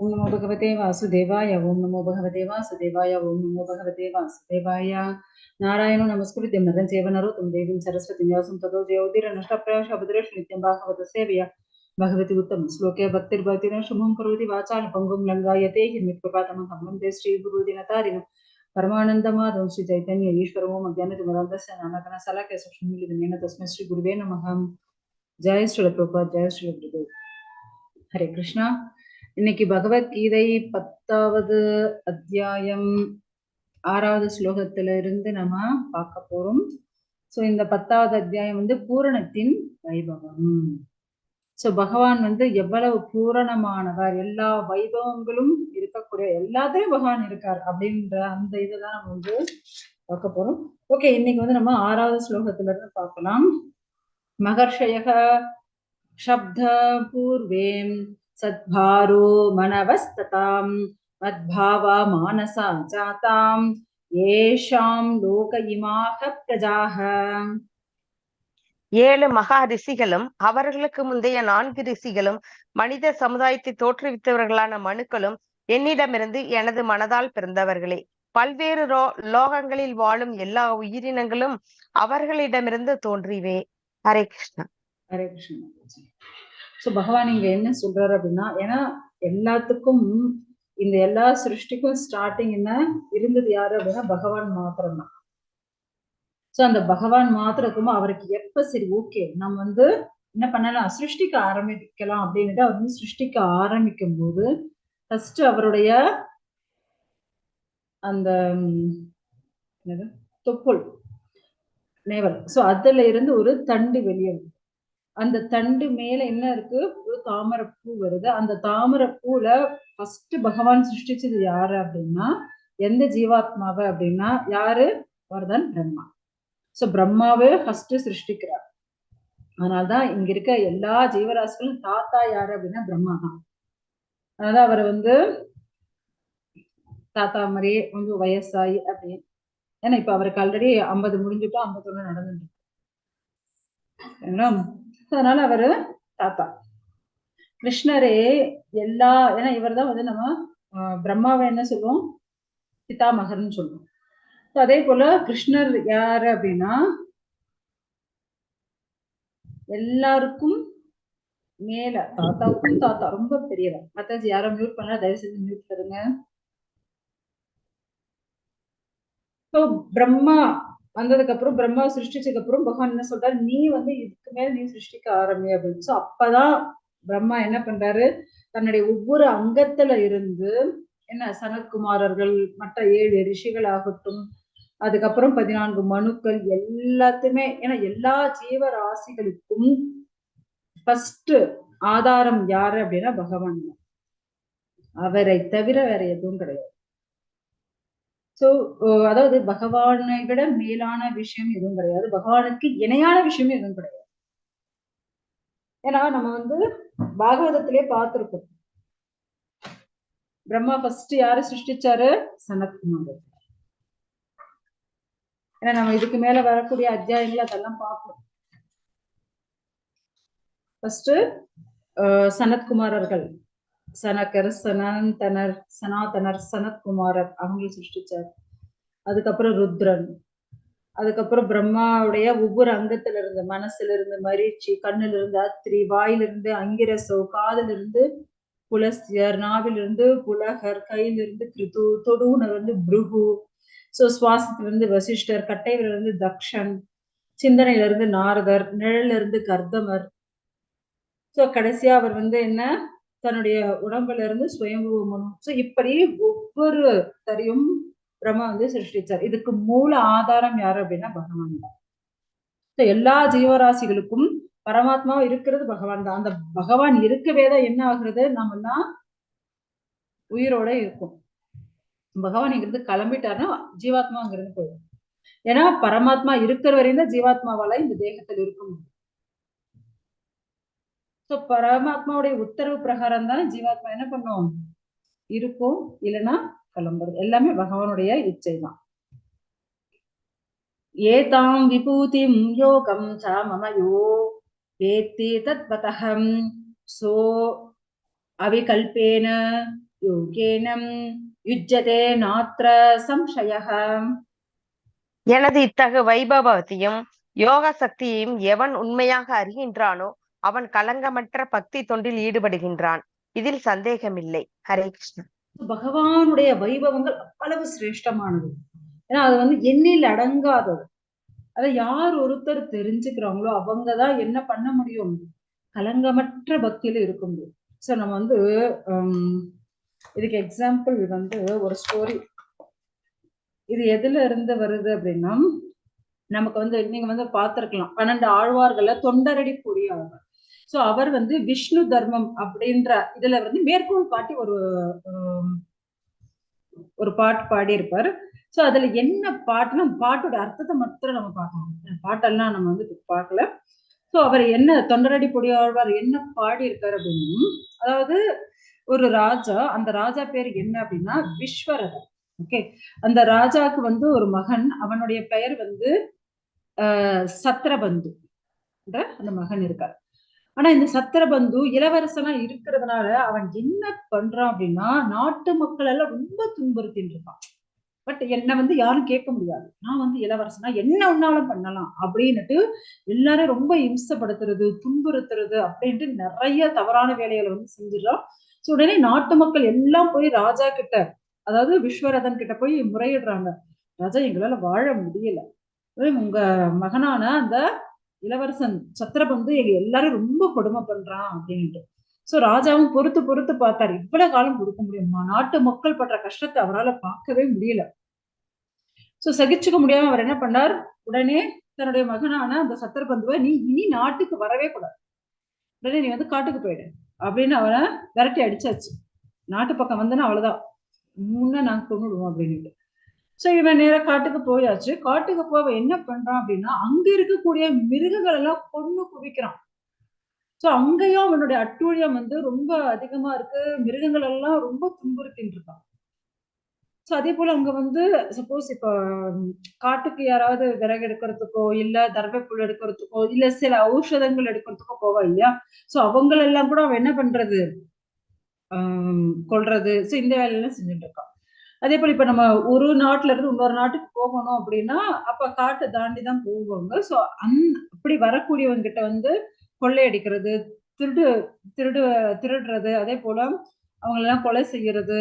ओम नमो भगवते वासुदेवाय, ओम नमो भगवते वासुदेवाय, ओम नमो भगवते वासुदेवाय। नारायण नमस्कृत मदन सेव तुम देवी सरस्वती व्यास तथो ज्योतिर नष्ट प्रयास अभद्रश नि भागवत सेविया। भगवती उत्तम श्लोके भक्तिर्भवति शुभम करोति वाचाल पंगुम लंगायते हि मित्रपादम हमं दे श्री गुरु दिनतारिन परमानंदमादं श्री चैतन्य ईश्वरमो मज्ञान तुमरादस नानकन सलाके सुषमिलि दिनेन तस्मै श्री गुरुवे नमः। जय श्री प्रभु जय श्री गुरुदेव हरे कृष्णा। இன்னைக்கு பகவத்கீதை பத்தாவது அத்தியாயம் ஆறாவது ஸ்லோகத்துல இருந்து நம்ம பார்க்க போறோம். சோ இந்த பத்தாவது அத்தியாயம் வந்து பூரணத்தின் வைபவம். சோ பகவான் வந்து எவ்வளவு பூரணமானவர் எல்லா வைபவங்களும் இருக்கக்கூடிய எல்லாத்துலயும் பகவான் இருக்கார் அப்படின்ற அந்த இதுதான் நம்ம வந்து பார்க்க போறோம். ஓகே இன்னைக்கு வந்து நம்ம ஆறாவது ஸ்லோகத்துல இருந்து பார்க்கலாம். மகர்ஷயக சப்த பூர்வேம் सद्भारो मनवस्ततां मद्भावा मानसा जातां येषां लोक इमाः प्रजाः ஏழு மகா ரிஷிகளும் அவர்களுக்கு முந்தைய நான்கு ரிஷிகளும் மனித சமுதாயத்தை தோற்றுவித்தவர்களான மனுக்களும் என்னிடமிருந்து எனது மனதால் பிறந்தவர்களே பல்வேறு ரோ லோகங்களில் வாழும் எல்லா உயிரினங்களும் அவர்களிடமிருந்து தோன்றிவே ஹரே கிருஷ்ணா ஹரே கிருஷ்ணா ஸோ பகவான் இங்க என்ன சொல்றாரு அப்படின்னா ஏன்னா எல்லாத்துக்கும் இந்த எல்லா சிருஷ்டிக்கும் ஸ்டார்டிங் என்ன? இருந்தது யாரு அப்படின்னா பகவான் மாத்திரம் தான் ஸோ அந்த பகவான் மாத்திரக்கும் அவருக்கு எப்ப சரி ஓகே நம்ம வந்து என்ன பண்ணலாம்? சிருஷ்டிக்க ஆரம்பிக்கலாம் அப்படின்னுட்டு அவர் வந்து சிருஷ்டிக்க ஆரம்பிக்கும் போது ஃபர்ஸ்ட் அவருடைய அந்த தொப்புள் நேவல் ஸோ அதுல இருந்து ஒரு தண்டு வெளியே அந்த தண்டு மேல என்ன இருக்கு? ஒரு தாமரைப்பூ வருது. அந்த தாமரைப்பூல ஃபர்ஸ்ட் பகவான் சிருஷ்டிச்சது யாரு அப்படின்னா எந்த ஜீவாத்மாவை அப்படின்னா யாரு? வரதன் பிரம்மா. சோ பிரம்மாவே ஃபர்ஸ்ட் சிருஷ்டிக்கிறார். அதனால்தான் இங்க இருக்க எல்லா ஜீவராசிகளும் தாத்தா யாரு அப்படின்னா பிரம்மா தான் அதனால அவர் வந்து தாத்தா மாதிரி கொஞ்சம் வயசாயி அப்படின்னு. ஏன்னா இப்ப அவருக்கு ஆல்ரெடி ஐம்பது முடிஞ்சுட்டா ஐம்பத்தொன்னு நடந்துட்டு அதனால அவரு தாத்தா. கிருஷ்ணரே எல்லா ஏன்னா இவர் தான் வந்து நம்ம பிரம்மாவை என்ன சொல்லுவோம்? பிதாமகர்னு சொல்லுவோம். அதே போல கிருஷ்ணர் யாரு அப்படின்னா எல்லாருக்கும் மேல தாத்தாவுக்கும் தாத்தா ரொம்ப பெரியவர். மத்தாஜி யாரும் மியூட் பண்ணல தயவு செஞ்சு மியூட் தருங்க பிரம்மா வந்ததுக்கு அப்புறம் பிரம்மா சிருஷ்டிச்சதுக்கு அப்புறம் பகவான் என்ன சொல்றாரு? நீ வந்து இதுக்கு மேல நீ சிருஷ்டிக்க ஆரம்பி அப்படின்னு. சோ அப்பதான் பிரம்மா என்ன பண்றாரு? தன்னுடைய ஒவ்வொரு அங்கத்துல இருந்து என்ன சனத்குமாரர்கள் மற்ற ஏழு ரிஷிகள் ஆகட்டும் அதுக்கப்புறம் பதினான்கு மனுக்கள் எல்லாத்துமே ஏன்னா எல்லா ஜீவராசிகளுக்கும் ஃபர்ஸ்ட் ஆதாரம் யாரு அப்படின்னா பகவான் அவரை தவிர வேற எதுவும் கிடையாது. சோ அதாவது பகவானை விட மேலான விஷயம் எதுவும் கிடையாது. பகவானுக்கு இணையான விஷயம் எதுவும் கிடையாது. ஏன்னா நம்ம வந்து பாகவதத்திலே பார்த்திருக்கோம். பிரம்மா ஃபர்ஸ்ட் யாரு சிருஷ்டிச்சாரு? சனத்குமார் ஏன்னா நம்ம இதுக்கு மேல வரக்கூடிய அத்தியாயங்கள் அதெல்லாம் பார்ப்போம். ஃபர்ஸ்ட் சனத்குமாரர்கள். சனகர் சனந்தனர் சனாதனர் சனத்குமாரர் அவங்களும் சிருஷ்டிச்சார். அதுக்கப்புறம் ருத்ரன். அதுக்கப்புறம் பிரம்மாவுடைய ஒவ்வொரு அங்கத்துல இருந்து மனசுல இருந்து மரீச்சி கண்ணுல இருந்து அத்திரி வாயிலிருந்து அங்கிரசோ காதுல இருந்து புலஸ்தியர் நாவிலிருந்து புலகர் கையிலிருந்து கிருது தொடுவுல வந்து புருகு. சோ சுவாசத்துல இருந்து வசிஷ்டர் கட்டைவிலிருந்து தக்ஷன் சிந்தனையில இருந்து நாரதர் நிழல்ல இருந்து கர்தமர் சோ கடைசியா அவர் வந்து என்ன? தன்னுடைய உடம்புல இருந்து சுயம்புவமனும் சோ இப்படி ஒவ்வொரு தரையும் பிரம்மா வந்து சிருஷ்டிச்சார். இதுக்கு மூல ஆதாரம் யாரு அப்படின்னா பகவான் தான். எல்லா ஜீவராசிகளுக்கும் பரமாத்மா இருக்கிறது பகவான் தான். அந்த பகவான் இருக்கவே தான் என்ன ஆகுறது? நம்மலாம் உயிரோட இருக்கும். பகவான் இங்கிருந்து கிளம்பிட்டாருன்னா ஜீவாத்மா அங்கிருந்து போயிடும். ஏன்னா பரமாத்மா இருக்கிற வரையும் தான் ஜீவாத்மாவால இந்த தேகத்தில் இருக்க முடியும். ஸோ பரமாத்மாவுடைய உத்தரவு பிரகாரம் தான் ஜீவாத்மா என்ன பண்ணும்? இருக்கும் இல்லைன்னா கிளம்புறது. எல்லாமே பகவானுடைய இச்சை தான் ஏதாம் விபூதி யோகம் ச மமயோ வேத்தி தத்வதகம் சோ அவிகல்பேன யோகேனம் யுஜதே நாத்திர சம்சயம் எனது இத்தகு வைபவத்தையும் யோக சக்தியையும் எவன் உண்மையாக அறிகின்றானோ அவன் களங்கமற்ற பக்தி தொண்டில் ஈடுபடுகின்றான். இதில் சந்தேகமில்லை. ஹரே கிருஷ்ணா. பகவானுடைய வைபவங்கள் அவ்வளவு சிரேஷ்டமானது. ஏன்னா அது வந்து எண்ணில் அடங்காதது. அதை யார் ஒருத்தர் தெரிஞ்சுக்கிறாங்களோ அவங்கதான் என்ன பண்ண முடியும்? கலங்கமற்ற பக்தியில இருக்க முடியும் சோ நம்ம வந்து இதுக்கு எக்ஸாம்பிள் வந்து ஒரு ஸ்டோரி இது எதுல இருந்து வருது அப்படின்னா நமக்கு வந்து நீங்க வந்து பாத்திருக்கலாம் பன்னெண்டு ஆழ்வார்கள்ல தொண்டரடி பொறியாளர் சோ அவர் வந்து விஷ்ணு தர்மம் அப்படின்ற இதுல வந்து மேற்கோள் காட்டி ஒரு ஒரு பாட்டு பாடியிருப்பார். சோ அதுல என்ன பாட்டுன்னா பாட்டோட அர்த்தத்தை மாத்திரம் நம்ம பார்க்கணும். பாட்டெல்லாம் நம்ம வந்து பார்க்கல. ஸோ அவர் என்ன தொண்டரடி பொடியாழ்வார் என்ன பாடி இருக்காரு அப்படின்னு அதாவது ஒரு ராஜா அந்த ராஜா பேர் என்ன அப்படின்னா விஸ்வரதன் ஓகே அந்த ராஜாவுக்கு வந்து ஒரு மகன் அவனுடைய பெயர் வந்து ஆஹ் சத்திரபந்து அந்த மகன் இருக்கார். ஆனா இந்த சத்திரபந்து இளவரசனா இருக்கிறதுனால அவன் என்ன பண்றான் அப்படின்னா நாட்டு மக்கள் எல்லாம் ரொம்ப துன்புறுத்தின்னு இருக்கான். பட் என்னை வந்து யாரும் கேட்க முடியாது. நான் வந்து இளவரசனா என்ன ஒன்னாலும் பண்ணலாம் அப்படின்னுட்டு எல்லாரும் ரொம்ப இம்சப்படுத்துறது துன்புறுத்துறது அப்படின்ட்டு நிறைய தவறான வேலைகளை வந்து செஞ்சிடறான். ஸோ உடனே நாட்டு மக்கள் எல்லாம் போய் ராஜா கிட்ட அதாவது விஸ்வரதன் கிட்ட போய் முறையிடுறாங்க. ராஜா எங்களால வாழ முடியல. உங்க மகனான அந்த இளவரசன் சத்திரபந்து எங்க எல்லாரும் ரொம்ப கொடுமை பண்றான் அப்படின்ட்டு சோ ராஜாவும் பொறுத்து பொறுத்து பார்த்தார். இவ்வளவு காலம் கொடுக்க முடியுமா. நாட்டு மக்கள் படுற கஷ்டத்தை அவரால பார்க்கவே முடியல. சோ சகிச்சுக்க முடியாம அவர் என்ன பண்ணார்? உடனே தன்னுடைய மகனான அந்த சத்திரபந்துவை நீ இனி நாட்டுக்கு வரவே கூடாது. உடனே நீ வந்து காட்டுக்கு போயிடு. அப்படின்னு அவனை விரட்டி அடிச்சாச்சு. நாட்டு பக்கம் வந்தனா அவ்வளவுதான். முன்ன நாங்க கொண்டுடுவோம் அப்படின்னுட்டு. சோ இவன் நேராக காட்டுக்கு போயாச்சு. காட்டுக்கு போக என்ன பண்றான் அப்படின்னா அங்க இருக்கக்கூடிய மிருகங்கள் எல்லாம் கொண்டு குவிக்கிறான். ஸோ அங்கேயும் அவனுடைய அட்டூழியம் வந்து ரொம்ப அதிகமா இருக்கு. மிருகங்கள் எல்லாம் ரொம்ப துன்புறுத்தின்னு இருக்கான். ஸோ அதே போல அங்க வந்து சப்போஸ் இப்போ காட்டுக்கு யாராவது விறகு எடுக்கிறதுக்கோ இல்லை தர்பப்புல் எடுக்கிறதுக்கோ இல்லை சில ஔஷதங்கள் எடுக்கிறதுக்கோ போவா இல்லையா? ஸோ அவங்களெல்லாம் கூட அவன் என்ன பண்றது? ஆஹ் கொல்றது. ஸோ இந்த வேலையெல்லாம் செஞ்சுட்டு இருக்கான். அதே போல இப்ப நம்ம ஒரு நாட்டுல இருந்து இன்னொரு நாட்டுக்கு போகணும் அப்படின்னா அப்ப காட்டை தாண்டி தான் போவாங்க. சோ அந் அப்படி வரக்கூடியவங்க கிட்ட வந்து கொள்ளையடிக்கிறது திருடு திருடு திருடுறது அதே போல அவங்களெல்லாம் கொலை செய்யறது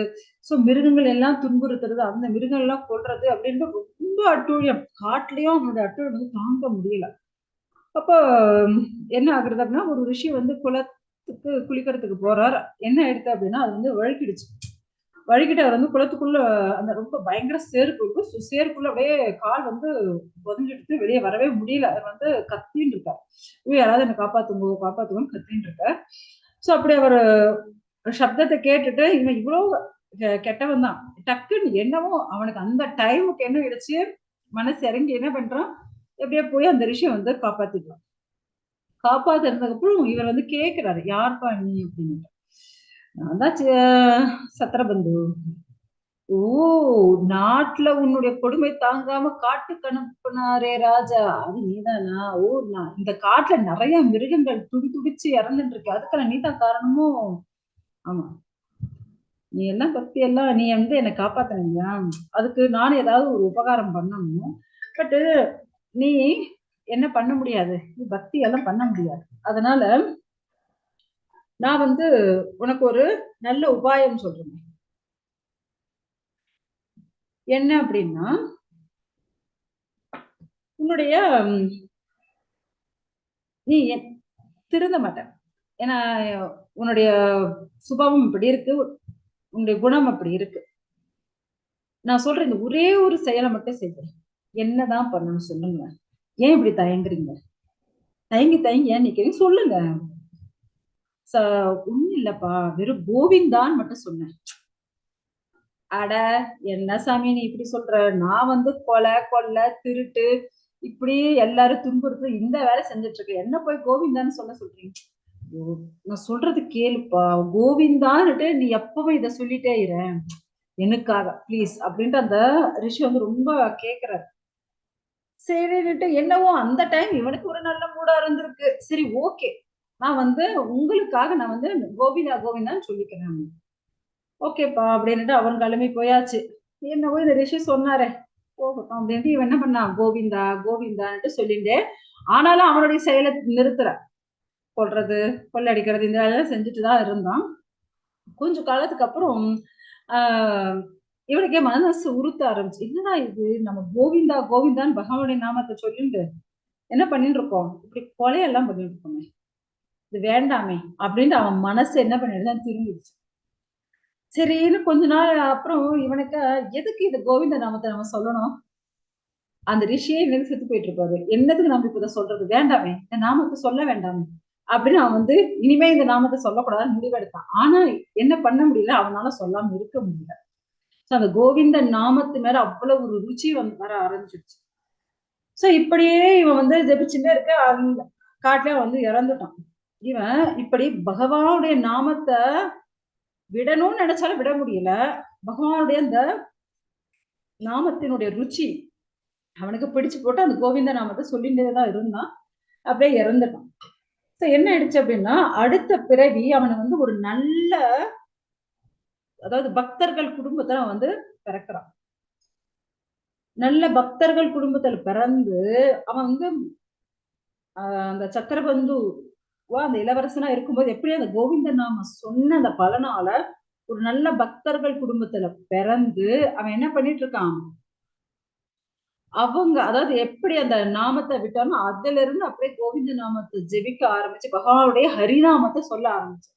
ஸோ மிருகங்கள் எல்லாம் துன்புறுத்துறது அந்த மிருகங்கள் எல்லாம் கொள்றது அப்படின்ட்டு ரொம்ப அட்டூழியம். காட்டுலயும் அவனோட அட்டூழியம் வந்து தாங்க முடியல. அப்போ என்ன ஆகுறது அப்படின்னா ஒரு ரிஷி வந்து குளத்துக்கு குளிக்கிறதுக்கு போறார். என்ன ஆயிடுது அப்படின்னா அது வந்து வழுக்கிடுச்சு. வழிகிட்ட அவர் வந்து குளத்துக்குள்ள அந்த ரொம்ப பயங்கர சேருக்கு இருக்கும் ஸோ சேருக்குள்ள அப்படியே கால் வந்து புதஞ்சிட்டு வெளியே வரவே முடியல. அவர் வந்து கத்தின்னு இருக்கார். ஐயோ யாராவது என்னை காப்பாத்துங்க காப்பாத்துங்கன்னு கத்தின்னு இருக்கார். ஸோ அப்படி அவர் சப்தத்தை கேட்டுட்டு இவன் இவ்வளோ கெ- கெட்டவன் தான். டக்குன்னு என்னவோ அவனுக்கு அந்த டைமுக்கு என்ன ஆயிடுச்சு? மனசு இறங்கி என்ன பண்றான்? எப்படியே போய் அந்த ரிஷியை வந்து காப்பாத்திடுவான். காப்பாத்தினதுக்கு அப்புறம் இவர் வந்து கேட்குறாரு யார்ப்பா நீ? அப்படின்னு நான் தான் சத்திரபந்து. ஓ நாட்டுல உன்னுடைய கொடுமை தாங்காம காட்டுக்கு அனுப்புனாரே ராஜா. அது நீதானா ஓ நான் இந்த காட்டுல நிறைய மிருகங்கள் துடி துடிச்சு இறந்துட்டு இருக்கு அதுக்கெல்லாம் நீதான் காரணமும் ஆமா. நீ எல்லாம் பக்தி எல்லாம் நீ வந்து என்னை காப்பாத்தினியா அதுக்கு நானும் ஏதாவது ஒரு உபகாரம் பண்ணணும். பட்டு நீ என்ன பண்ண முடியாது. நீ பக்தி எல்லாம் பண்ண முடியாது. அதனால நான் வந்து உனக்கு ஒரு நல்ல உபாயம் சொல்றேன். என்ன அப்படின்னா உன்னுடைய நீ திருந்த மாட்டேன். ஏன்னா உன்னுடைய சுபாவம் இப்படி இருக்கு உன்னுடைய குணம் அப்படி இருக்கு. நான் சொல்றேன் இந்த ஒரே ஒரு செயலை மட்டும் செய்கிறேன் என்னதான் பண்ணணும் சொல்லுங்க. ஏன் இப்படி தயங்குறீங்க? தயங்கி தயங்கி ஏன் நிக்கிறீங்க? சொல்லுங்க. ஒண்ணும் இல்லப்பா வெறும் கோவிந்தான்னு மட்டும் சொன்னேன். அட என்ன சாமி நீ இப்படி சொல்ற? நான் வந்து கொலை கொள்ளை திருட்டு இப்படி எல்லாரும் துன்புறுத்து இந்த வேலை செஞ்சுட்டு இருக்கேன். என்ன போய் கோவிந்தான்னு சொல்ல சொல்றீங்க? நான் சொல்றது கேளுப்பா. கோவிந்தான்னுட்டு நீ எப்பவும் இத சொல்லிட்டே இரு. எனக்காக ப்ளீஸ் அப்படின்ட்டு அந்த ரிஷி வந்து ரொம்ப கேக்குறாரு. சரின்னுட்டு என்னவோ அந்த டைம் இவனுக்கு ஒரு நல்ல மூடா இருந்திருக்கு. சரி ஓகே நான் வந்து உங்களுக்காக நான் வந்து கோவிந்தா கோவிந்தான்னு சொல்லிக்கிறேன் ஓகேப்பா அப்படின்னுட்டு அவன் கிளம்பி போயாச்சு. என்னவோ இந்த ரிஷி சொன்னாரே? போகட்டும் அப்படின்ட்டு இவன் என்ன பண்ணான் கோவிந்தா கோவிந்தான்ட்டு சொல்லிட்டு ஆனாலும் அவனுடைய செயலை நிறுத்துற. கொள்றது கொள்ளடிக்கிறது இந்த வேலையெல்லாம் செஞ்சுட்டு தான் இருந்தான். கொஞ்ச காலத்துக்கு அப்புறம் இவனுக்கே மனசு உறுத்த ஆரம்பிச்சு என்னடா இது? நம்ம கோவிந்தா கோவிந்தான்னு பகவானுடைய நாமத்தை சொல்லிட்டு என்ன பண்ணிட்டு இருக்கோம்? இப்படி கொலையெல்லாம் பண்ணிட்டு இருக்கோமே. இது வேண்டாமே அப்படின்ட்டு அவன் மனசு என்ன பண்ணிடுதான் திரும்பிடுச்சு. சரின்னு கொஞ்ச நாள் அப்புறம் இவனுக்கு எதுக்கு இந்த கோவிந்த நாமத்தை நம்ம சொல்லணும்? அந்த ரிஷியே இன்னும் செத்து போயிட்டு இருப்பாரு என்னதுக்கு நம்ம இப்ப இதை சொல்றது? வேண்டாமே இந்த நாமத்தை சொல்ல வேண்டாமே அப்படின்னு அவன் வந்து இனிமே இந்த நாமத்தை சொல்லக்கூடாதுன்னு முடிவெடுத்தான். ஆனா என்ன பண்ண முடியல? அவனால சொல்லாம இருக்க முடியல. சோ அந்த கோவிந்த நாமத்து மேல அவ்வளவு ஒரு ருச்சி வந்து வர ஆரம்பிச்சிருச்சு சோ இப்படியே இவன் வந்து ஜெபிச்சுட்டே இருக்க அந்த காட்டுல வந்து இறந்துட்டான். இவன் இப்படி பகவானுடைய நாமத்தை விடணும்னு நினைச்சாலும் விட முடியல. பகவானுடைய அந்த நாமத்தினுடைய ருச்சி அவனுக்கு பிடிச்சு போட்டு அந்த கோவிந்த நாமத்தை சொல்லிட்டே தான் இருந்தான். அப்படியே இறந்துட்டான். சோ என்ன ஆயிடுச்சு அப்படின்னா அடுத்த பிறவி அவனை வந்து ஒரு நல்ல அதாவது பக்தர்கள் குடும்பத்துல அவன் வந்து பிறக்கிறான். நல்ல பக்தர்கள் குடும்பத்துல பிறந்து அவன் வந்து ஆஹ் அந்த சக்கரபந்து வா அந்த இளவரசனா இருக்கும்போது எப்படி அந்த கோவிந்த நாம சொன்ன அந்த பலனால ஒரு நல்ல பக்தர்கள் குடும்பத்துல பிறந்து அவன் என்ன பண்ணிட்டு இருக்கான் அவங்க அதாவது எப்படி அந்த நாமத்தை விட்டானோ அதுல இருந்து அப்படியே கோவிந்த நாமத்தை ஜெபிக்க ஆரம்பிச்சு பகவானுடைய ஹரிநாமத்தை சொல்ல ஆரம்பிச்சு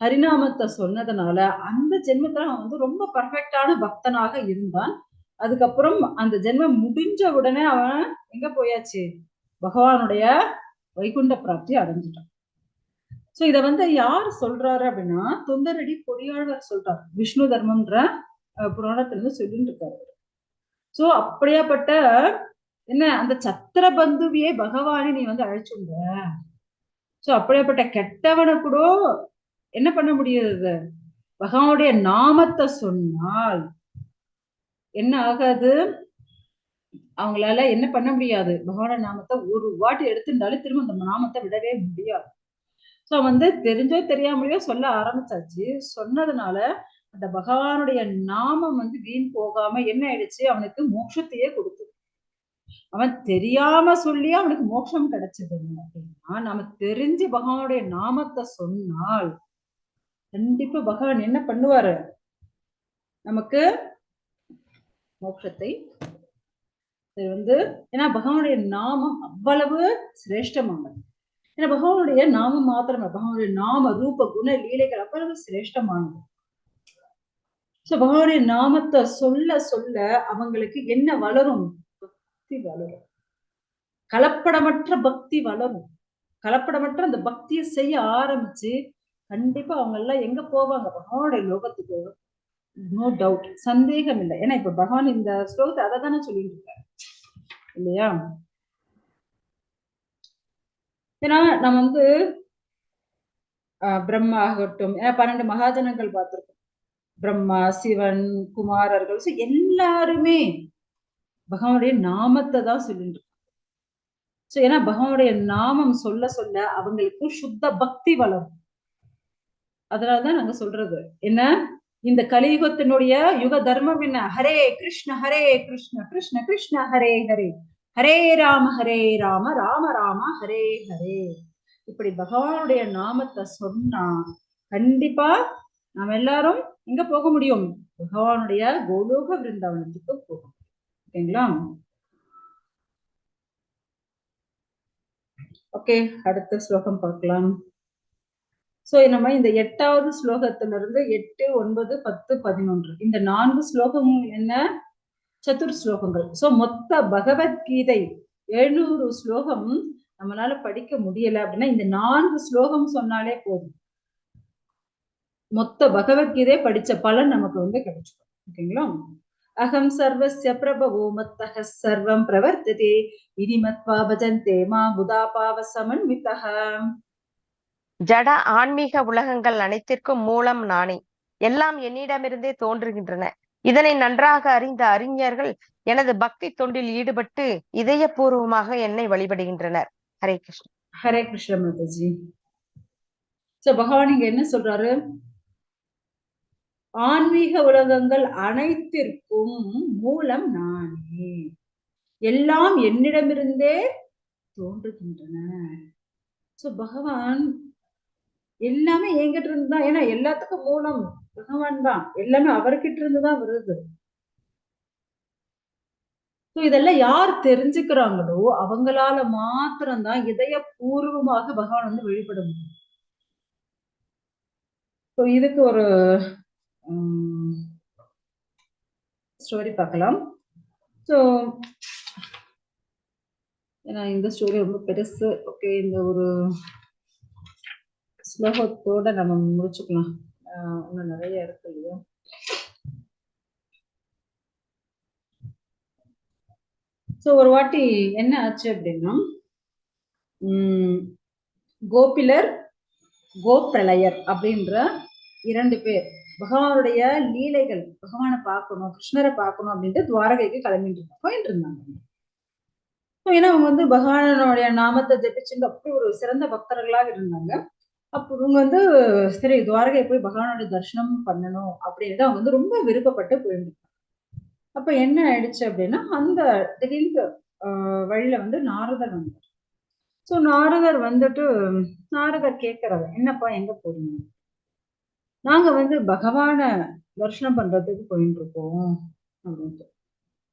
ஹரிநாமத்தை சொன்னதுனால அந்த ஜென்மத்துல அவன் வந்து ரொம்ப பர்ஃபெக்டான பக்தனாக இருந்தான். அதுக்கப்புறம் அந்த ஜென்மம் முடிஞ்ச உடனே அவன் எங்க போயாச்சு? பகவானுடைய வைகுண்ட பிராப்தி அடைஞ்சிட்டான் சோ இத வந்து யார் சொல்றாரு அப்படின்னா தொந்தரடி பொறியாளர் சொல்றாரு. விஷ்ணு தர்மம்ன்ற புராணத்திலிருந்து புராணத்துல இருந்து சொல்லிட்டு இருக்காரு சோ அப்படியாப்பட்ட என்ன அந்த சத்திரபந்துவியே பகவானை நீ வந்து அழைச்சுங்க சோ அப்படியாப்பட்ட கெட்டவனை கூட என்ன பண்ண முடியாது? பகவானுடைய நாமத்தை சொன்னால் என்ன ஆகாது? அவங்களால என்ன பண்ண முடியாது? பகவான நாமத்தை ஒரு வாட்டி எடுத்துட்டாலும் திரும்ப அந்த நாமத்தை விடவே முடியாது. சோ வந்து தெரிஞ்சோ தெரியாமலையோ சொல்ல ஆரம்பிச்சாச்சு. சொன்னதுனால அந்த பகவானுடைய நாமம் வந்து வீண் போகாம என்ன ஆயிடுச்சு? அவனுக்கு மோட்சத்தையே கொடுத்து அவன் தெரியாம சொல்லி அவனுக்கு மோட்சம் கிடைச்சது அப்படின்னா நம்ம தெரிஞ்சு பகவானுடைய நாமத்தை சொன்னால் கண்டிப்பா பகவான் என்ன பண்ணுவாரு? நமக்கு மோட்சத்தை இது வந்து ஏன்னா பகவானுடைய நாமம் அவ்வளவு சிரேஷ்டமானது. ஏன்னா பகவானுடைய நாமம் மாத்திரம் பகவானுடைய நாம ரூப குண லீலைகள் அவ்வளவு சிரேஷ்டமானது. சோ பகவானுடைய நாமத்தை சொல்ல சொல்ல அவங்களுக்கு என்ன வளரும்? பக்தி வளரும். கலப்படமற்ற பக்தி வளரும். கலப்படமற்ற அந்த பக்தியை செய்ய ஆரம்பிச்சு கண்டிப்பா அவங்க எல்லாம் எங்க போவாங்க? பகவானுடைய லோகத்துக்கு. நோ டவுட் சந்தேகம் இல்லை. ஏன்னா இப்ப பகவான் இந்த ஸ்லோகத்தை அதை தானே சொல்லிட்டு இருக்காரு. இல்லையா? ஏன்னா நம்ம வந்து ஆஹ் பிரம்மா ஆகட்டும் ஏன்னா பன்னெண்டு மகாஜனங்கள் பார்த்திருக்கோம். பிரம்மா சிவன் குமாரர்கள் எல்லாருமே பகவானுடைய நாமத்தை தான் சொல்லிட்டு ஸோ சோ ஏன்னா பகவானுடைய நாமம் சொல்ல சொல்ல அவங்களுக்கு சுத்த பக்தி வளரும். அதனாலதான் நாங்க சொல்றது. என்ன? இந்த கலியுகத்தினுடைய யுக தர்மம் என்ன? ஹரே கிருஷ்ண ஹரே கிருஷ்ண கிருஷ்ண கிருஷ்ண ஹரே ஹரே. ஹரே ராம ஹரே ராம ராம ராம ஹரே ஹரே. இப்படி பகவானுடைய நாமத்தை சொன்னா கண்டிப்பா நாம் எல்லாரும் எங்க போக முடியும்? பகவானுடைய கோலோக விருந்தாவனத்துக்கு போக முடியும். ஓகேங்களா? ஓகே அடுத்த ஸ்லோகம் பார்க்கலாம். சோ நம்ம இந்த எட்டாவது ஸ்லோகத்துல இருந்து எட்டு ஒன்பது பத்து பதினொன்று. இந்த நான்கு ஸ்லோகமும் என்ன? சதுர் ஸ்லோகங்கள். ஸோ மொத்த பகவத்கீதை எழுநூறு ஸ்லோகம் நம்மளால படிக்க முடியல அப்படின்னா இந்த நான்கு ஸ்லோகம் சொன்னாலே போதும். மொத்த பகவத்கீதை படிச்ச பலன் நமக்கு வந்து கிடைச்சிடும். ஓகேங்களா? அகம் சர்வசிய பிரபவோ மத்தக சர்வம் பிரவர்த்ததே. இனிமத்வா பஜந்தே மா புதாபாவ சமன்விதः ஜட ஆன்மீக உலகங்கள் அனைத்திற்கும் மூலம் நானே. எல்லாம் என்னிடமிருந்தே தோன்றுகின்றன. இதனை நன்றாக அறிந்த அறிஞர்கள் எனது பக்தி தொண்டில் ஈடுபட்டு இதயபூர்வமாக என்னை வழிபடுகின்றனர். ஹரே கிருஷ்ண. ஹரே கிருஷ்ண மாதாஜி. சோ பகவான் இங்க என்ன சொல்றாரு? ஆன்மீக உலகங்கள் அனைத்திற்கும் மூலம் நானே. எல்லாம் என்னிடமிருந்தே தோன்றுகின்றன. சோ பகவான் எல்லாமே என்கிட்ட இருந்து தான். ஏன்னா எல்லாத்துக்கும் மூலம் பகவான் தான். எல்லாமே அவர்கிட்ட இருந்து தான் வருது. இதெல்லாம் யார் தெரிஞ்சுக்கிறாங்களோ அவங்களால மாத்திரம்தான் இதயபூர்வமாக பகவான் வந்து வழிபட முடியும். ஸோ இதுக்கு ஒரு ஸ்டோரி பார்க்கலாம். ஸோ ஏன்னா இந்த ஸ்டோரி ரொம்ப பெருசு. ஓகே இந்த ஒரு ஸ்லோகத்தோட நம்ம முடிச்சுக்கலாம். இன்னும் நிறைய இருக்கு இல்லையா? ஸோ ஒரு வாட்டி என்ன ஆச்சு அப்படின்னா உம் கோபிலர் கோப்பிரளயர் அப்படின்ற இரண்டு பேர் பகவானுடைய லீலைகள் பகவானை பார்க்கணும் கிருஷ்ணரை பார்க்கணும் அப்படின்ட்டு துவாரகைக்கு கிளம்பிட்டு போயிட்டு இருந்தாங்க ஏன்னா அவங்க வந்து பகவானுடைய நாமத்தை ஜெபிச்சுட்டு அப்படி ஒரு சிறந்த பக்தர்களாக இருந்தாங்க. அப்போ இவங்க வந்து சரி துவாரகை போய் பகவானோட தரிசனம் பண்ணணும் அப்படின்ட்டு அவங்க வந்து ரொம்ப விருப்பப்பட்டு போயிருந்தாங்க. அப்ப என்ன ஆயிடுச்சு அப்படின்னா அந்த திடீர்னு வழியில வந்து நாரதர் வந்தார். ஸோ நாரதர் வந்துட்டு நாரதர் கேட்கறாரு என்னப்பா எங்க போறீங்க? நாங்க வந்து பகவான தரிசனம் பண்றதுக்கு போயிட்டு இருக்கோம் அப்படின்ட்டு.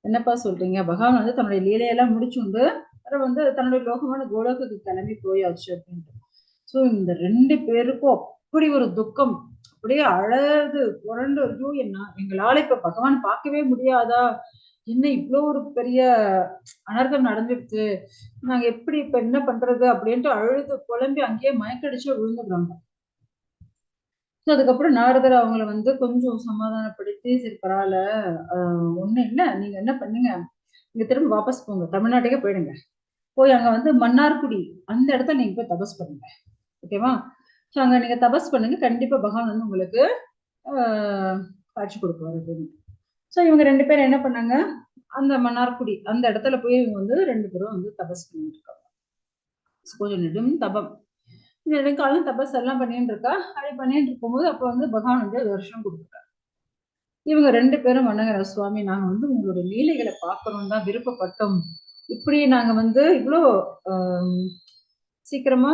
என்னப்பா சொல்றீங்க? பகவான் வந்து தன்னுடைய லீலையெல்லாம் முடிச்சுண்டு அப்புறம் வந்து தன்னுடைய லோகமான கோலோகத்துக்கு கிளம்பி போயாச்சு அப்படின்ட்டு. ஸோ இந்த ரெண்டு பேருக்கும் அப்படி ஒரு துக்கம் அப்படியே அழகு புரண்டு ஐயோ என்ன எங்களால இப்ப பகவான் பார்க்கவே முடியாதா? என்ன இவ்வளோ ஒரு பெரிய அனர்த்தம் நடந்துடுச்சு? நாங்க எப்படி இப்ப என்ன பண்றது? அப்படின்ட்டு அழுது குழம்பி அங்கேயே மயக்கடிச்சு விழுந்துடுறாங்க. ஸோ அதுக்கப்புறம் நாரதர் அவங்கள வந்து கொஞ்சம் சமாதானப்படுத்தி சரி பரவாயில்ல ஆஹ் ஒண்ணும் இல்ல நீங்க என்ன பண்ணுங்க? நீங்க திரும்ப வாபஸ் போங்க. தமிழ்நாட்டுக்கே போயிடுங்க. போய் அங்க வந்து மன்னார்குடி அந்த இடத்த நீங்க போய் தபஸ் பண்ணுங்க. ஓகேவா? ஸோ அங்க நீங்க தபஸ் பண்ணுங்க. கண்டிப்பா பகவான் வந்து உங்களுக்கு ஆஹ் காட்சி கொடுப்பாரு அப்படின்னு. ஸோ இவங்க ரெண்டு பேரும் என்ன பண்ணாங்க? அந்த மன்னார்குடி அந்த இடத்துல போய் இவங்க வந்து ரெண்டு பேரும் வந்து தபஸ் பண்ணிட்டு இருக்காங்க. கொஞ்சம் நெடும் தபம். நெடுங்காலம் தபஸ் எல்லாம் பண்ணிட்டு இருக்கா? அப்படி பண்ணிட்டு இருக்கும்போது அப்போ வந்து பகவான் வந்து வருஷம் கொடுக்குறாரு இவங்க ரெண்டு பேரும் வணங்குற சுவாமி நாங்க வந்து உங்களுடைய லீலைகளை பார்க்கணும் தான் விருப்பப்பட்டோம். இப்படி நாங்க வந்து இவ்வளோ சீக்கிரமா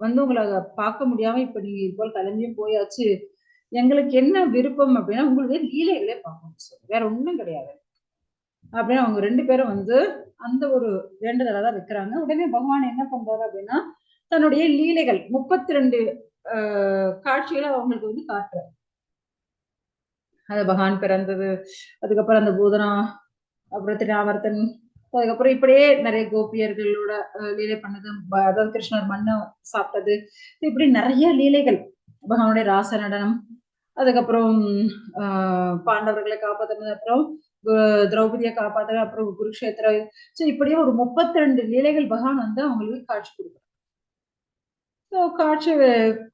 வந்து உங்களை பார்க்க முடியாம இப்ப நீங்க இது போல் கிளம்பியும் போயாச்சு. எங்களுக்கு என்ன விருப்பம் அப்படின்னா உங்களுடைய லீலைகளே பார்க்கணும் சார் வேற ஒண்ணும் கிடையாது. அப்படின்னு அவங்க ரெண்டு பேரும் வந்து அந்த ஒரு வேண்டுதலை தான் வைக்கிறாங்க உடனே பகவான் என்ன பண்றாரு அப்படின்னா தன்னுடைய லீலைகள் முப்பத்தி ரெண்டு காட்சிகளை அவங்களுக்கு வந்து காட்டுறாரு. அது பகவான் பிறந்தது அதுக்கப்புறம் அந்த பூதனா அப்புறம் திருநாவர்த்தன் அதுக்கப்புறம் இப்படியே நிறைய கோபியர்களோட லீலை பண்ணது அதாவது கிருஷ்ணர் மண்ணை சாப்பிட்டது. இப்படி நிறைய லீலைகள். பகவானுடைய ராச நடனம் அதுக்கப்புறம் ஆஹ் பாண்டவர்களை காப்பாத்தினது அப்புறம் திரௌபதியை காப்பாத்துறது அப்புறம் குருக்ஷேத்திர. ஸோ இப்படியே ஒரு முப்பத்தி ரெண்டு லீலைகள் பகவான் வந்து அவங்களுக்கு காட்சி கொடுக்குறாங்க ஸோ காட்சி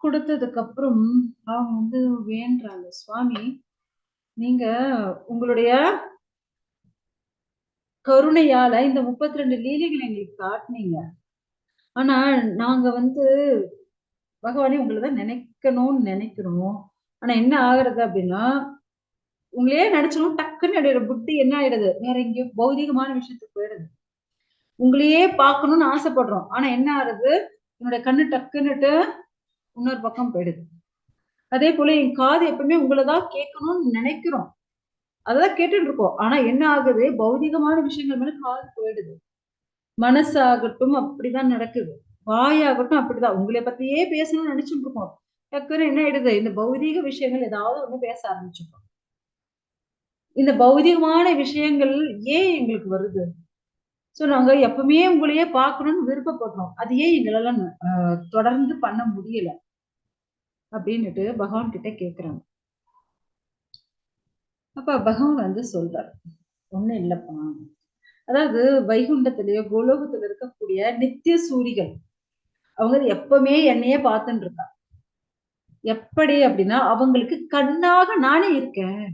கொடுத்ததுக்கு அப்புறம் அவங்க வந்து வேண்டாங்க சுவாமி நீங்க உங்களுடைய கருணையால இந்த முப்பத்தி ரெண்டு லீலைகளை எங்களுக்கு காட்டினீங்க. ஆனா நாங்க வந்து பகவானே உங்களை தான் நினைக்கணும்னு நினைக்கிறோம். ஆனா என்ன ஆகுறது அப்படின்னா உங்களையே நினைச்சணும் டக்குன்னு என்னுடைய புத்தி என்ன ஆயிடுது? வேற எங்கேயோ பௌதிகமான விஷயத்துக்கு போயிடுது. உங்களையே பார்க்கணும்னு ஆசைப்படுறோம். ஆனா என்ன ஆகுது? என்னோட கண்ணு டக்குன்னுட்டு இன்னொரு பக்கம் போயிடுது. அதே போல என் காது எப்பவுமே உங்களை தான் கேட்கணும்னு நினைக்கிறோம். அதெல்லாம் கேட்டுட்டு இருக்கோம் ஆனா என்ன ஆகுது? பௌதிகமான விஷயங்கள் மேல காது போயிடுது. மனசாகட்டும் அப்படிதான் நடக்குது. வாயாகட்டும் அப்படிதான். உங்களை பத்தியே பேசணும்னு நினைச்சுட்டு இருக்கோம் டக்குன்னு என்ன ஆயிடுது? இந்த பௌதீக விஷயங்கள் ஏதாவது ஒண்ணு பேச ஆரம்பிச்சிருக்கோம் இந்த பௌதிகமான விஷயங்கள் ஏன் எங்களுக்கு வருது? சோ நாங்க எப்பவுமே உங்களையே பார்க்கணும்னு விருப்பப்படுறோம். அது ஏன் எங்களால ஆஹ், தொடர்ந்து பண்ண முடியல? அப்படின்னுட்டு பகவான் கிட்ட கேக்குறாங்க. அப்போ பகவான் வந்து சொல்றாரு ஒன்றும் இல்லப்பா. அதாவது வைகுண்டத்திலேயோ கோலோகத்துல இருக்கக்கூடிய நித்திய சூரிகள் அவங்க எப்பவுமே என்னையே பார்த்துட்டு இருக்கா. எப்படி அப்படின்னா அவங்களுக்கு கண்ணாக நானே இருக்கேன்.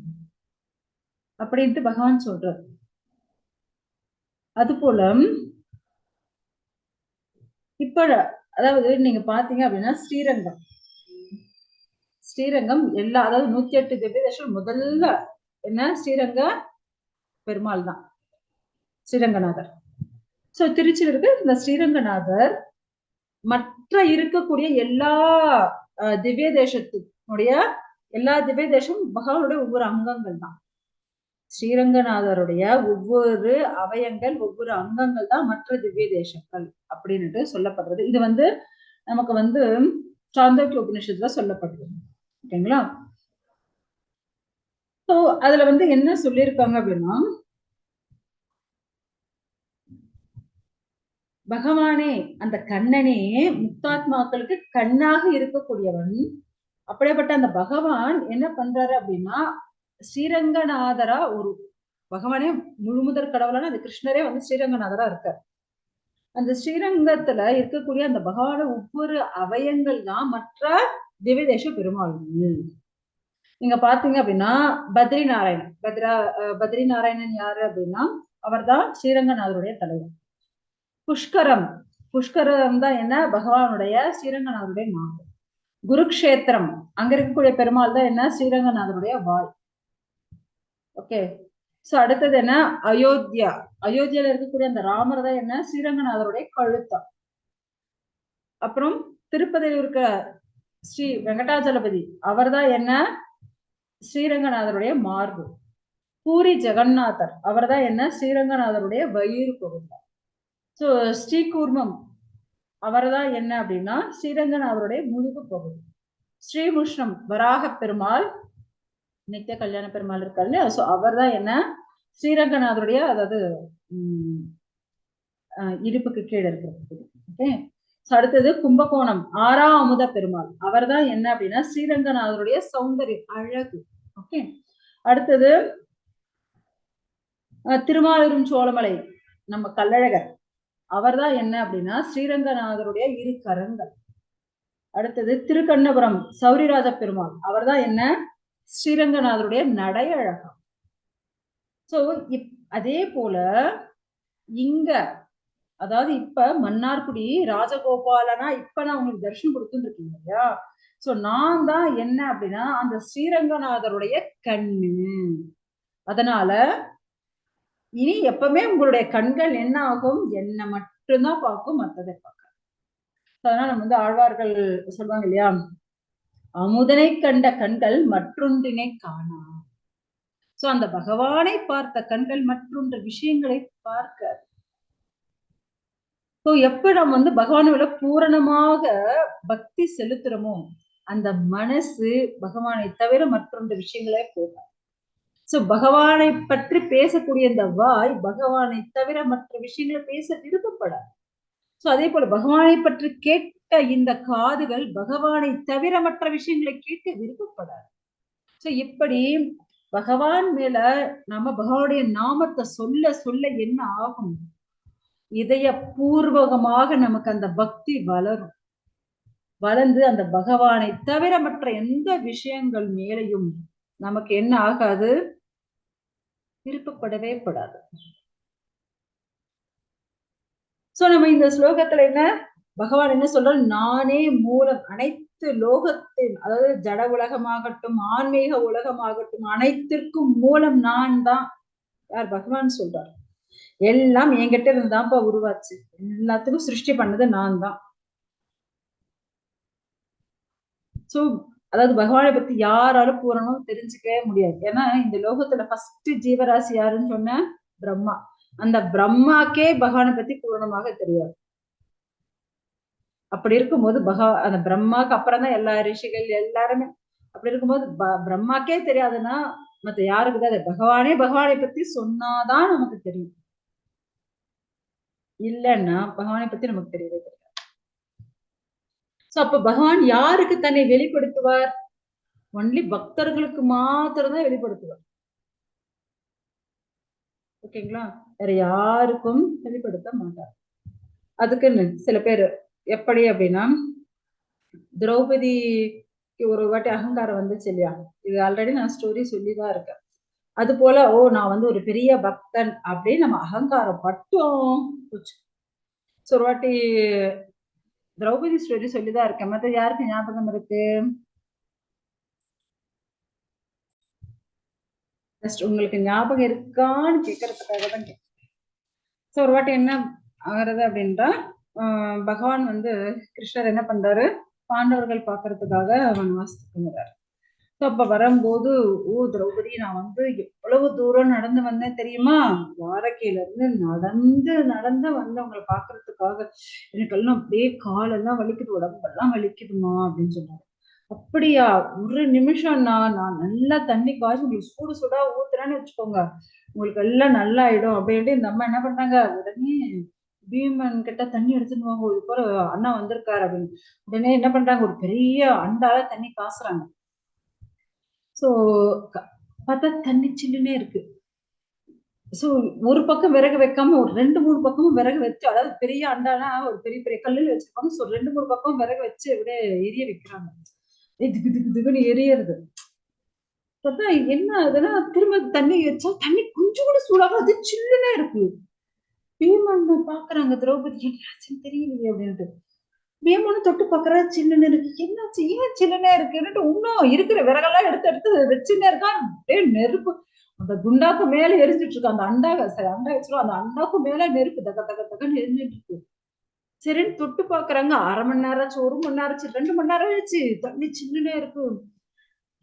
அப்படின்ட்டு பகவான் சொல்றாரு. அது போல இப்ப அதாவது நீங்க பாத்தீங்க அப்படின்னா ஸ்ரீரங்கம். ஸ்ரீரங்கம் எல்லா அதாவது நூத்தி எட்டு திவ்ய முதல்ல என்ன? ஸ்ரீரங்க பெருமாள் தான் ஸ்ரீரங்கநாதர். சோ திருச்சியில் இருக்கு இந்த ஸ்ரீரங்கநாதர் மற்ற இருக்கக்கூடிய எல்லா திவ்ய தேசத்தினுடைய எல்லா திவ்ய தேசம் பகவானுடைய ஒவ்வொரு அங்கங்கள் தான் ஸ்ரீரங்கநாதருடைய ஒவ்வொரு அவயங்கள் ஒவ்வொரு அங்கங்கள் தான் மற்ற திவ்ய தேசங்கள் அப்படின்னுட்டு சொல்லப்படுறது. இது வந்து நமக்கு வந்து சாந்தோக்கிய உபநிஷத்துல சொல்லப்படுது. ஓகேங்களா? ஸோ அதுல வந்து என்ன சொல்லியிருக்காங்க அப்படின்னா பகவானே அந்த கண்ணனே முக்தாத்மாக்களுக்கு கண்ணாக இருக்கக்கூடியவன். அப்படியேப்பட்ட அந்த பகவான் என்ன பண்றாரு அப்படின்னா ஸ்ரீரங்கநாதரா ஒரு பகவானே முழுமுதற் கடவுளான அந்த கிருஷ்ணரே வந்து ஸ்ரீரங்கநாதரா இருக்கார். அந்த ஸ்ரீரங்கத்துல இருக்கக்கூடிய அந்த பகவான ஒவ்வொரு அவயங்கள் தான் மற்ற திவ்யதேச பெருமாள் நீங்க பாத்தீங்க அப்படின்னா பத்ரி நாராயணன். பத்ரா பத்ரி நாராயணன் யாரு அப்படின்னா அவர் தான் ஸ்ரீரங்கநாதருடைய தலைவர். புஷ்கரம். புஷ்கரம் தான் என்ன? பகவானுடைய ஸ்ரீரங்கநாதருடைய நாடு குருக்ஷேத்திரம். அங்க இருக்கக்கூடிய பெருமாள் தான் என்ன? ஸ்ரீரங்கநாதருடைய வாய். ஓகே. சோ அடுத்தது என்ன? அயோத்தியா. அயோத்தியால இருக்கக்கூடிய அந்த ராமர் தான் என்ன? ஸ்ரீரங்கநாதருடைய கழுத்தம் அப்புறம் திருப்பதியில் இருக்க ஸ்ரீ வெங்கடாஜலபதி அவர்தான் என்ன? ஸ்ரீரங்கநாதருடைய மார்பு. பூரி ஜெகநாதர் அவர்தான் என்ன? ஸ்ரீரங்கநாதருடைய வயிறு பகுதி ஸோ ஸ்ரீகூர்மம் அவர்தான் என்ன அப்படின்னா ஸ்ரீரங்கநாதருடைய முழுகு பகுதி. ஸ்ரீமுஷ்ணம் வராக பெருமாள் நித்திய கல்யாண பெருமாள் இருக்காரு இல்லையா ஸோ அவர் தான் என்ன? ஸ்ரீரங்கநாதருடைய அதாவது இடுப்புக்கு கீழே இருக்கிறது ஓகே அடுத்தது கும்பகோணம் ஆறாம் அமுத பெருமாள். அவர் தான் என்ன அப்படின்னா ஸ்ரீரங்கநாதருடைய சௌந்தரியம் அழகு. ஓகே அடுத்தது திருமாலிரும் சோழமலை நம்ம கள்ளழகர். அவர்தான் என்ன அப்படின்னா ஸ்ரீரங்கநாதருடைய இரு கரங்கள். அடுத்தது திருக்கண்ணபுரம் சௌரிராஜ பெருமாள். அவர்தான் என்ன? ஸ்ரீரங்கநாதருடைய நடையழகம். சோ இப் அதே போல இங்க அதாவது இப்ப மன்னார்குடி ராஜகோபாலனா இப்ப நான் உங்களுக்கு தரிசனம் கொடுத்துருக்கீங்க இல்லையா? சோ நான் தான் என்ன அப்படின்னா அந்த ஸ்ரீரங்கநாதருடைய கண்ணு. அதனால இனி எப்பவுமே உங்களுடைய கண்கள் என்ன ஆகும்? என்ன மட்டும்தான் பார்க்கும் மற்றதை பார்க்க அதனால நம்ம வந்து ஆழ்வார்கள் சொல்லுவாங்க இல்லையா? அமுதனை கண்ட கண்கள் மற்றொன்றினை காணா. சோ அந்த பகவானை பார்த்த கண்கள் மற்றொன்று விஷயங்களை பார்க்க. ஸோ எப்ப நம்ம வந்து பகவானோட பூரணமாக பக்தி செலுத்துறோமோ அந்த மனசு பகவானை தவிர மற்றொன்று விஷயங்களே போகும் சோ பகவானை பற்றி பேசக்கூடிய இந்த வாய் பகவானை தவிர மற்ற விஷயங்களை பேச விருப்பப்படாது. சோ அதே போல பகவானை பற்றி கேட்ட இந்த காதுகள் பகவானை தவிர மற்ற விஷயங்களை கேட்க விருப்பப்படாது. சோ இப்படி பகவான் மேல நம்ம பகவானுடைய நாமத்தை சொல்ல சொல்ல என்ன ஆகும்? இதய பூர்வகமாக நமக்கு அந்த பக்தி வளரும். வளர்ந்து அந்த பகவானை தவிர மற்ற எந்த விஷயங்கள் மேலையும் நமக்கு என்ன ஆகாது? விருப்பப்படவே படாது. சோ நம்ம இந்த ஸ்லோகத்துல என்ன? பகவான் என்ன சொல்றாரு? நானே மூலம் அனைத்து லோகத்தின் அதாவது ஜட உலகமாகட்டும் ஆன்மீக உலகமாகட்டும் அனைத்திற்கும் மூலம் நான் தான். யார்? பகவான் சொல்றார். எல்லாம் என்கிட்ட இருந்துதான்ப்பா உருவாச்சு. எல்லாத்துக்கும் சிருஷ்டி பண்ணது நான் தான் சோ அதாவது பகவானை பத்தி யாராலும் பூரணம் தெரிஞ்சுக்கவே முடியாது. ஏன்னா இந்த லோகத்துல ஃபர்ஸ்ட் ஜீவராசி யாருன்னு சொன்ன பிரம்மா. அந்த பிரம்மாக்கே பகவானை பத்தி பூரணமாக தெரியாது. அப்படி இருக்கும்போது பகவா அந்த பிரம்மாக்கு அப்புறம் தான் எல்லா ரிஷிகள் எல்லாருமே. அப்படி இருக்கும்போது ப- பிரம்மாக்கே தெரியாதுன்னா மத்த யாருக்கு தான் அது பகவானே பகவானை பத்தி சொன்னாதான் நமக்கு தெரியும். இல்லைன்னா பகவானை பத்தி நமக்கு தெரியவே தெரியாது. சோ அப்ப பகவான் யாருக்கு தன்னை வெளிப்படுத்துவார்? ஒன்லி பக்தர்களுக்கு மாத்திரம் தான் வெளிப்படுத்துவார் ஓகேங்களா வேற யாருக்கும் வெளிப்படுத்த மாட்டார். அதுக்குன்னு சில பேர் எப்படி அப்படின்னா திரௌபதிக்கு ஒரு வாட்டி அகங்காரம் வந்துச்சு இல்லையா? இது ஆல்ரெடி நான் ஸ்டோரி சொல்லிதான் இருக்கேன். அது போல ஓ நான் வந்து ஒரு பெரிய பக்தன் அப்படின்னு நம்ம அகங்காரம் மட்டும் ஸோ ஒரு வாட்டி திரௌபதி ஸ்டோரி சொல்லிதான் இருக்கேன். மற்ற யாருக்கு ஞாபகம் இருக்கு? ஜஸ்ட் உங்களுக்கு ஞாபகம் இருக்கான்னு கேட்கறதுக்காக தான் ஸோ ஒரு வாட்டி என்ன ஆகிறது அப்படின்றா பகவான் வந்து கிருஷ்ணர் என்ன பண்றாரு? பாண்டவர்கள் பார்க்கறதுக்காக வனவாசத்துக்கு வர்றாரு அப்ப வரும்போது ஓ திரௌபதி நான் வந்து எவ்வளவு தூரம் நடந்து வந்தேன் தெரியுமா? வாரக்கையில இருந்து நடந்து நடந்து வந்து உங்களை பாக்குறதுக்காக எனக்கெல்லாம் அப்படியே காலெல்லாம் வலிக்குது உடம்பெல்லாம் வலிக்குதுமா அப்படின்னு சொன்னாரு. அப்படியா? ஒரு நிமிஷம் நான் நான் நல்லா தண்ணி காய்ச்சி உங்களுக்கு சூடு சூடா ஊத்துறேன்னு வச்சுக்கோங்க. உங்களுக்கு எல்லாம் நல்லா ஆயிடும் அப்படின்ட்டு இந்த அம்மா என்ன பண்ணாங்க உடனே பீமன் கிட்ட தண்ணி எடுத்துட்டு வாங்க இது போல அண்ணா வந்திருக்காரு அப்படின்னு. உடனே என்ன பண்றாங்க? ஒரு பெரிய அண்டால தண்ணி காசுறாங்க. சோ பார்த்தா தண்ணி சில்லுனே இருக்கு. சோ ஒரு பக்கம் விறகு வைக்காம ஒரு ரெண்டு மூணு பக்கமும் விறகு வச்சு அதாவது பெரிய அண்டானா ஒரு பெரிய பெரிய கல்லுல வச்சிருப்பாங்க. சோ ரெண்டு மூணு பக்கம் விறகு வச்சு அப்படியே எரிய வைக்கிறாங்க. அப்படியே திக்கு திக்கு திக்குன்னு எரியறது. பார்த்தா என்ன அதுன்னா திரும்ப தண்ணி வச்சா தண்ணி கொஞ்சம் கூட சூடாக அது சில்லுனே இருக்கு. பீமன் பாக்குறாங்க திரௌபதி. என்னாச்சுன்னு தெரியலையே அப்படின்ட்டு. பீமனும் தொட்டு பாக்குற சில்லுன்னு இருக்கு. என்னாச்சு? ஏன் சில்லுனே இருக்குன்னுட்டு இன்னும் இருக்கிற விறகெல்லாம் எடுத்து எடுத்து வச்சுன்னே இருக்கான். அப்படியே நெருப்பு. அந்த குண்டாக்கு மேல எரிஞ்சிட்டு இருக்கு. அந்த அண்டாக சரி அண்டா வச்சிரும் அந்த அண்டாக்கு மேல நெருப்பு தக தக தகன்னு எரிஞ்சிட்டு இருக்கு. சரின்னு தொட்டு பாக்குறாங்க. அரை மணி நேரம் ஆச்சு ஒரு மணி நேரம் ஆச்சு ரெண்டு மணி நேரம் ஆயிடுச்சு. தண்ணி சின்னனே இருக்கு.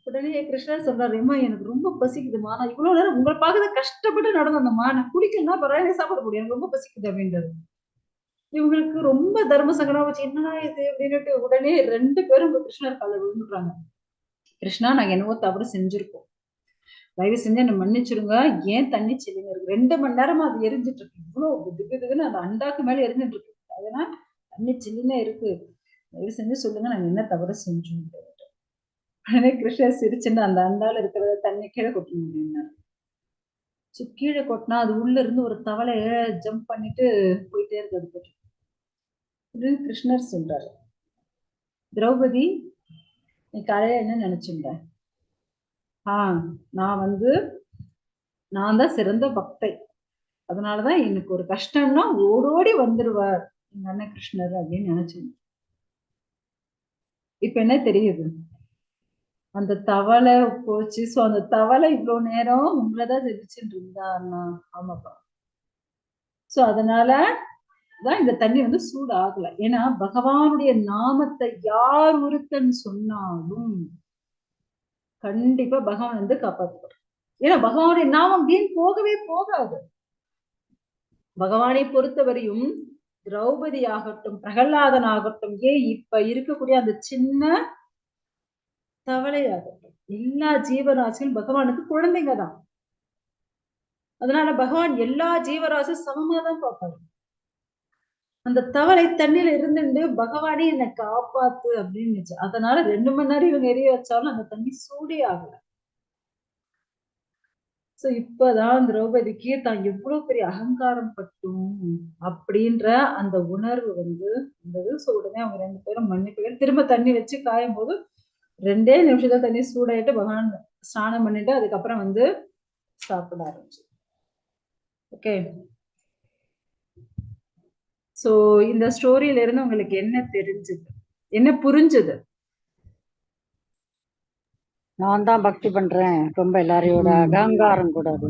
உடனே கிருஷ்ணன் சொல்றாரு அம்மா எனக்கு ரொம்ப பசிக்குதுமா நான் இவ்வளவு நேரம் உங்களை பார்க்கறத கஷ்டப்பட்டு நடந்த அந்த மானை குடிக்கலன்னா பரவாயில்ல சாப்பிட முடியும் எனக்கு ரொம்ப பசிக்குது அப்படின்றது இவங்களுக்கு ரொம்ப தர்ம சங்கடம் வச்சு என்னடா இது அப்படின்னுட்டு உடனே ரெண்டு பேரும் கிருஷ்ணர் கால விழுந்துடுறாங்க. கிருஷ்ணா நாங்க என்னவோ தவறு செஞ்சிருக்கோம். தயவு செஞ்சு என்ன மன்னிச்சிருங்க ஏன் தண்ணி செல்லுங்க இருக்கு? ரெண்டு மணி நேரமா அது எரிஞ்சிட்டு இருக்கு. இவ்வளவு திக்கு திக்குன்னு அந்த அண்டாக்கு மேல எரிஞ்சிட்டு இருக்கு. அதனால தண்ணி சில்லுனே இருக்கு. தயவு செஞ்சு சொல்லுங்க நாங்க என்ன தவறு செஞ்சோம் உடனே கிருஷ்ணர் சிரிச்சுன்னு அந்த அண்டால இருக்கிறத தண்ணி கீழே கொட்டணும் அப்படின்னாரு ஸோ கீழே கொட்டினா அது உள்ள இருந்து ஒரு தவளை ஜம்ப் பண்ணிட்டு போயிட்டே இருக்கு அது போட்டு கிருஷ்ணர் சொல்றாரு. திரௌபதி நீ காலையில என்ன நினைச்சுட்ட ஆ நான் வந்து நான் தான் சிறந்த பக்தை. அதனாலதான் எனக்கு ஒரு கஷ்டம்னா ஓடோடி வந்துடுவார் எங்க அண்ணன் கிருஷ்ணர் அப்படின்னு நினைச்சேன் இப்ப என்ன தெரியுது? அந்த தவளை போச்சு. சோ அந்த தவளை இவ்வளவு நேரம் உங்களதான் ஜெபிச்சுட்டு இருந்தா அண்ணா? ஆமாப்பா. சோ அதனால தான் இந்த தண்ணி வந்து சூடு ஆகல ஏன்னா பகவானுடைய நாமத்தை யார் ஒருத்தன் சொன்னாலும் கண்டிப்பா பகவான் வந்து காப்பாற்றுவார் ஏன்னா பகவானுடைய நாமம் வீண் போகவே போகாது. பகவானை பொறுத்தவரையும் திரௌபதி ஆகட்டும் பிரகலாதன் ஆகட்டும் ஏன் இப்ப இருக்கக்கூடிய அந்த சின்ன தவளையாகட்டும் எல்லா ஜீவராசியும் பகவானுக்கு குழந்தைங்க தான் அதனால பகவான் எல்லா ஜீவராசியும் சமமா தான் பார்ப்பாரு. அந்த தவளை தண்ணியில இருந்துட்டு பகவானே என்னை காப்பாத்து அப்படின்னு அதனால ரெண்டு மணி நேரம் இவங்க எரிய வச்சாலும் அந்த தண்ணி சூடே ஆகல. சோ இப்பதான் திரௌபதிக்கு தான் எவ்வளவு பெரிய அகங்காரம் பட்டும் அப்படின்ற அந்த உணர்வு வந்து இருந்தது சோ உடனே அவங்க ரெண்டு பேரும் மன்னிப்பு திரும்ப தண்ணி வச்சு காயும் போது ரெண்டே நிமிஷத்துல தண்ணி சூடாயிட்டு பகவான் ஸ்நானம் பண்ணிட்டு அதுக்கப்புறம் வந்து சாப்பிட ஆரம்பிச்சு. ஓகே சோ இந்த ஸ்டோரியில இருந்து உங்களுக்கு என்ன தெரிஞ்சது? என்ன புரிஞ்சது? நான் தான் பக்தி பண்றேன். ரொம்ப எல்லாரையோட. அகங்காரம் கூடாது.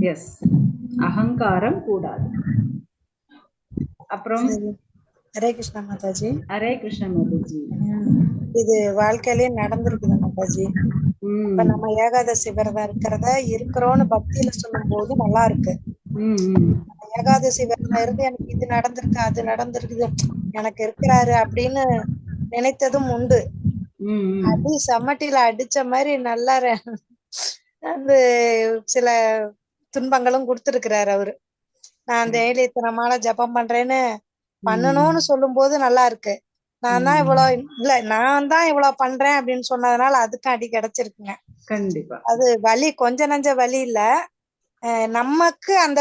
எஸ் அகங்காரம் கூடாது. அப்புறம். ஹரே கிருஷ்ணா மாதாஜி. ஹரே கிருஷ்ண மாதாஜி. இது வாழ்க்கையிலேயே நடந்திருக்குது மாதாஜி. ம். இப்ப நம்ம ஏகாதசி விரதம் இருக்கிறத இருக்கிறோம்னு பக்தியில சொல்லும் போது நல்லா இருக்கு. ஏகாதசி விரதம் இருந்து எனக்கு இது நடந்திருக்கு அது நடந்திருக்குது எனக்கு இருக்கிறாரு அப்படின்னு நினைத்ததும் உண்டு. அடி சம்மட்டில அடிச்ச மாதிரி நல்லா அந்த சில துன்பங்களும் கொடுத்திருக்கிறாரு அவரு. நான் டெய்லி இத்தனை மாலை ஜபம் பண்றேன்னு பண்ணணும்னு சொல்லும் போது நல்லா இருக்கு. நான் தான். இவ்வளவு இல்ல நான் தான் இவ்வளவு பண்றேன் அப்படின்னு சொன்னதுனால அதுக்கும் அடி கிடைச்சிருக்குங்க. கண்டிப்பா. அது வலி கொஞ்ச நஞ்ச வலி இல்ல. நமக்கு அந்த